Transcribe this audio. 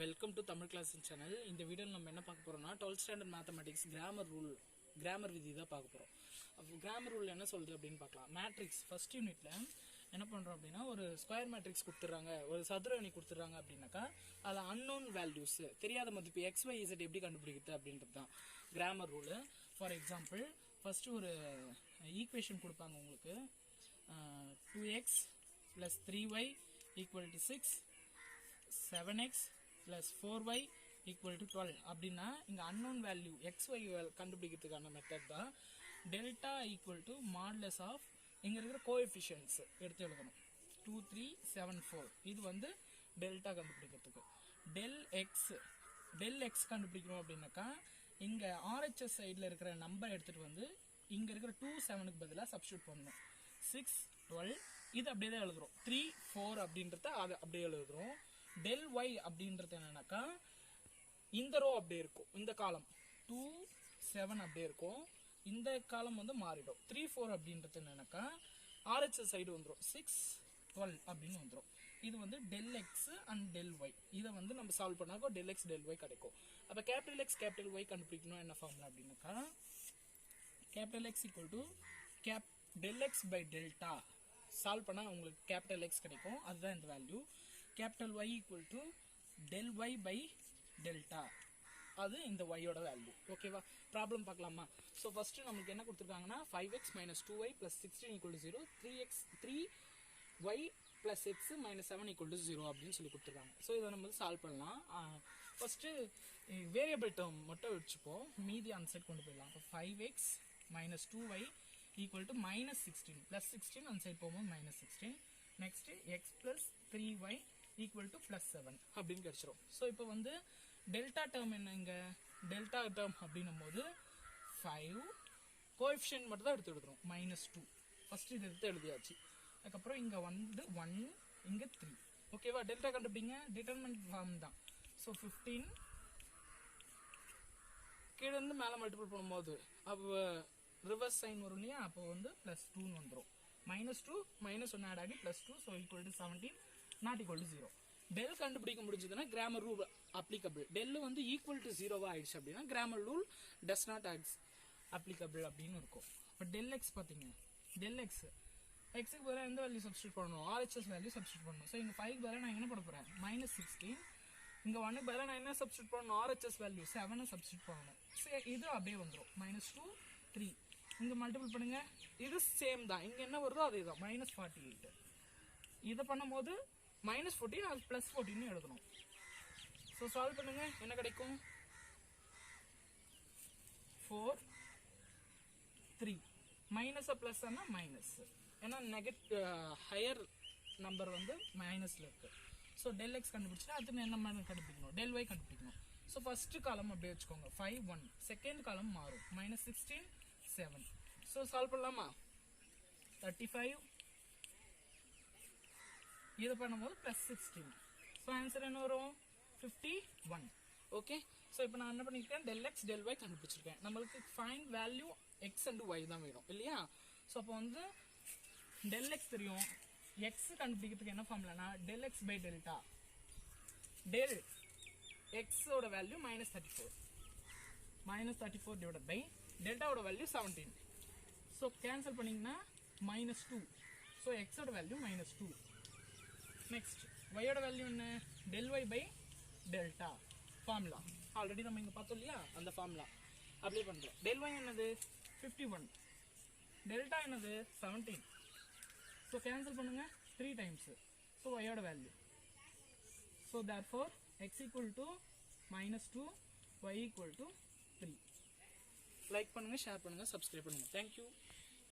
Welcome to Tamil class channel இந்த வீடியோவில் நம்ம என்ன பார்க்க போகிறோம்னா twelfth standard mathematics Cramer rule Cramer விதி தான் பார்க்க போகிறோம் அப்போ கிராமர் ரூல் என்ன சொல்லுது அப்படின்னு பார்க்கலாம். மேட்ரிக்ஸ் ஃபர்ஸ்ட் யூனிட்ல என்ன பண்ணுறோம் அப்படின்னா ஒரு ஸ்கொயர் மேட்ரிக்ஸ் கொடுத்துட்றாங்க. ஒரு சதுர அணி கொடுத்துட்றாங்க அப்படின்னாக்கா அதில் அன்னோன் வேல்யூஸ் தெரியாத மதிப்பு எக்ஸ் ஒய் இசட் எப்படி கண்டுபிடிக்கிறது அப்படின்றது தான் Cramer rule for example first ஒரு ஈக்குவேஷன் கொடுப்பாங்க உங்களுக்கு. Two x plus three y equal to six seven x plus four y equal to twelve அப்படின்னா இங்கே அன்னோன் வேல்யூ எக்ஸ் ஒய் கண்டுபிடிக்கிறதுக்கான மெத்தட் தான். Delta equal to modulus of இங்கே இருக்கிற coefficients எடுத்து எழுதணும். டூ த்ரீ செவன் ஃபோர் இது வந்து டெல்டா கண்டுபிடிக்கிறதுக்கு. டெல் எக்ஸ் டெல் எக்ஸ் கண்டுபிடிக்கணும் அப்படின்னாக்கா இங்கே ஆர்ஹெச்எஸ் சைடில் இருக்கிற நம்பர் எடுத்துகிட்டு வந்து இங்கே இருக்கிற டூ செவனுக்கு பதிலாக சப்ஸ்டியூட் பண்ணணும். சிக்ஸ் டுவெல் இது அப்படியே தான் எழுதுகிறோம் த்ரீ ஃபோர் அப்படின்றத அதை அப்படியே எழுதுகிறோம் டெல் ஒய் அப்படின்றது என்னன்னாக்கா இந்த ரோ அப்படியே இருக்கும். இந்த காலம் டூ செவன் அப்படியே இருக்கும். இந்த காலம் வந்து மாறிடும். த்ரீ ஃபோர் அப்படின்றது என்னன்னாக்கா ஆர்ஹெச்எஸ் சைடு வந்துடும் சிக்ஸ் டுவெல் அப்படின்னு வந்துடும் இது வந்து del x and del y இதை வந்து நம்ம சால்வ் பண்ணாக்கோ டெல் எக்ஸ் டெல் ஒய் கிடைக்கும். அப்போ கேபிட்டல் எக்ஸ் கேபிட்டல் ஒய் கண்டுபிடிக்கணும். என்ன ஃபார்முலா அப்படின்னாக்கா capital x equal to cap del x by delta solve பண்ணால் உங்களுக்கு கேபிட்டல் எக்ஸ் கிடைக்கும். அதுதான் இந்த value capital y equal to del y by delta அது இந்த ஒய்யோட வேல்யூ ஓகேவா ப்ராப்ளம் பார்க்கலாமா? ஸோ ஃபர்ஸ்ட் நமக்கு என்ன கொடுத்துருக்காங்கன்னா five x minus two y plus sixteen equal to zero three x three y plus x minus seven equal to zero அப்படின்னு சொல்லி கொடுத்துருக்காங்க. ஸோ இதை நம்ம சால்வ் பண்ணலாம். ஃபஸ்ட்டு வேரியபிள் டேர்ம் மட்டும் வச்சுப்போம். மீதி அந்த சைட் கொண்டு போயிடலாம். இப்போ five x minus two y equal to minus sixteen plus sixteen அந்த சைட் போகும்போது minus sixteen next x plus three y equal to plus seven அப்படின்னு கிடைச்சிரும் ஸோ இப்போ வந்து டெல்டா டேர்ம் என்ன இங்கே? டெல்டா டேர்ம் அப்படின்னும் போது ஃபைவ் கோஎஃபிஷியன்ட் மட்டும் தான் எடுத்து எழுதுறோம் மைனஸ் டூ ஃபர்ஸ்ட் இது எடுத்து எழுதியாச்சு. அதுக்கப்புறம் இங்கே வந்து ஒன் இங்கே த்ரீ ஓகேவா டெல்டா கண்டுபிடிங்க. டிட்டர்மெண்ட் ஃபார்ம் தான். ஸோ ஃபிஃப்டீன் கீழே இருந்து மேலே மல்டிபிள் பண்ணும்போது அப்போ ரிவர்ஸ் சைன் வரும் இல்லையா அப்போ வந்து ப்ளஸ் டூன்னு வந்துடும் minus two minus one add ஆகி plus two so equal to seventeen not equal to zero del கண்டுபிடிக்க முடிஞ்சதுன்னா கிராமர் ரூல் அப்ளிகபிள் டெல் வந்து ஈக்குவல் டு ஜீரோவா ஆயிடுச்சு அப்படின்னா கிராமர் ரூல் டஸ் நாட் ஆக்ஸ் அப்ளிகபிள் அப்படின்னு இருக்கும். இப்போ டெல் எக்ஸ் பார்த்தீங்க. டெல் எக்ஸ் எக்ஸுக்கு பதிலாக எந்த வேல்யூ சப்ஸ்டியூட் பண்ணணும்? ஆர்ஹெச்எஸ் வேல்யூ சப்ஸ்டியூட் பண்ணணும். ஸோ இங்கே ஃபைவ் பதிலாக நான் என்ன பண்ண போகிறேன் மைனஸ் சிக்ஸ்டீன் இங்கே ஒன்னுக்கு பதிலாக நான் என்ன சப்ஸ்டியூட் பண்ணணும்? ஆர்ஹெச்எஸ் வேல்யூ செவனை சப்ஸ்டியூட் பண்ணணும். சரி இது அப்படியே வந்துடும் மைனஸ் டூ த்ரீ இங்கே மல்டிபிள் பண்ணுங்கள் இது சேம் தான். இங்கே என்ன வருதோ அதே தான் மைனஸ் ஃபார்ட்டி எயிட் இதை பண்ணும்போது மைனஸ் ஃபோர்டீன் அது ப்ளஸ் ஃபோர்டீன் எழுதணும். ஸோ சால்வ் பண்ணுங்க. என்ன கிடைக்கும்? ஃபோர் த்ரீ மைனஸை ப்ளஸ் ஆனால் மைனஸ் ஏன்னா நெகட் ஹையர் நம்பர் வந்து மைனஸில் இருக்கு. ஸோ டெல் எக்ஸ் கண்டுபிடிச்சா அது என்ன மாதிரி கண்டுபிடிக்கணும்? டெல் ஒய் கண்டுபிடிக்கணும். ஸோ ஃபர்ஸ்ட் காலம் அப்படியே வச்சுக்கோங்க. ஃபைவ் ஒன் செகண்ட் காலம் மாறும். Minus sixteen seven so solve பண்ணலாமா? தேர்ட்டி ஃபைவ் இது பண்ணும்போது ப்ளஸ் சிக்ஸ்டீன் ஸோ ஆன்சர் என்ன வரும்? ஃபிஃப்டி ஒன் ஓகே ஸோ இப்போ நான் என்ன பண்ணியிருக்கேன் டெல் எக்ஸ் டெல் ஒய் கண்டுபிடிச்சிருக்கேன். நம்மளுக்கு fine value x and y தான் வேணும் இல்லையா? ஸோ அப்போ வந்து டெல் எக்ஸ் தெரியும். எக்ஸ் கண்டுபிடிக்கிறதுக்கு என்ன ஃபார்ம்லனா del x by delta del எக்ஸோட value minus thirty four minus thirty four divide by டெல்டாவோட value seventeen so cancel பண்ணிங்கன்னா மைனஸ் டூ ஸோ எக்ஸோட வேல்யூ மைனஸ் டூ நெக்ஸ்ட் வையோட வேல்யூ என்ன? Del y by delta formula already நம்ம இங்கே பார்த்தோம் இல்லையா? அந்த ஃபார்முலா அப்ளை பண்ணுறோம் டெல் ஒய் என்னது? ஃபிஃப்டி ஒன் டெல்டா என்னது செவன்டீன் ஸோ கேன்சல் பண்ணுங்கள் three times so வையோட value so there four x equal to minus two y equal to three like பண்ணுங்கள் ஷேர் பண்ணுங்கள் சப்ஸ்கிரைப் பண்ணுங்கள் தேங்க்யூ